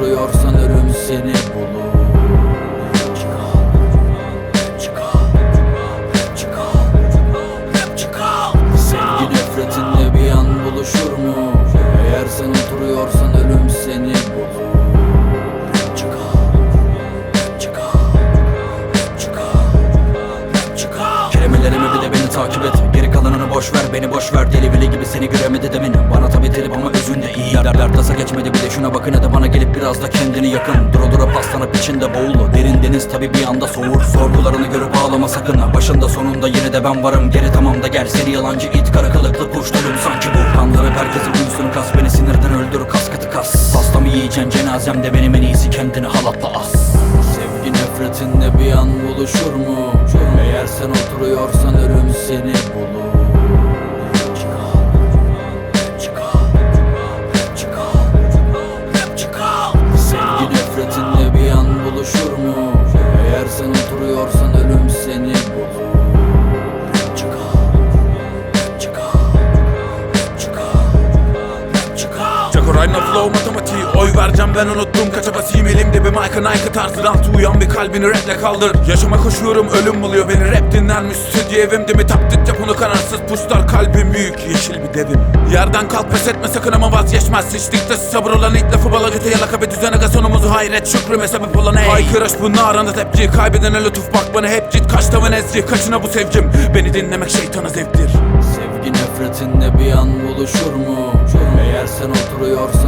oturuyorsan ölüm seni. bulur boş ver beni boş ver. Deli bile gibi seni göremedi demin. Bana tabi trip ama özünde iyi Derler tasa geçmedi bir de şuna bakın hadi bana gelip biraz da kendini yakın. Dura dura paslanıp içinde boğulu Derin deniz tabi bir anda soğur. Sorgularını görüp ağlama sakın. Başında sonunda yine de ben varım. Geri tamam da gel. Seni yalancı it Kara kılıklı kuş dönüm sanki bu. Kandırıp herkesin uyusunu kas Beni sinirden öldür kas katı kas. Pastamı yiyeceksin cenazemde benim en iyisi kendini halatla as. Sevgi nefretinle bir an buluşur mu? Eğer sen oturuyorsan ölüm seni bulur Aynı flow matematiği. Oy vereceğim ben unuttum. Kaça basayım elimde bir Mike'ın Nike tarzı. Rahat uyan bir kalbini raple kaldır. Yaşama koşuyorum ölüm buluyor beni. Rap dinlenmiş stüdyo evimde mi Taklit yap onu kanarsız puşlar kalbim büyük yeşil bir devim. Yerden kalk pes etme sakın ama vazgeçmez. Hiçlikte sabır olan ilk lafı bala götü yalaka ve düzene sonumuzu hayret. Şükrüme sebep olan ey. Haykırış bu naranda tepki. Kaybedene lütuf bak bana hep cid. Kaç tavın ezci kaçına bu sevgim? Beni dinlemek şeytana zevktir. Sevgi nefretinle bir an buluşur mu? Eğer sen oturuyorsan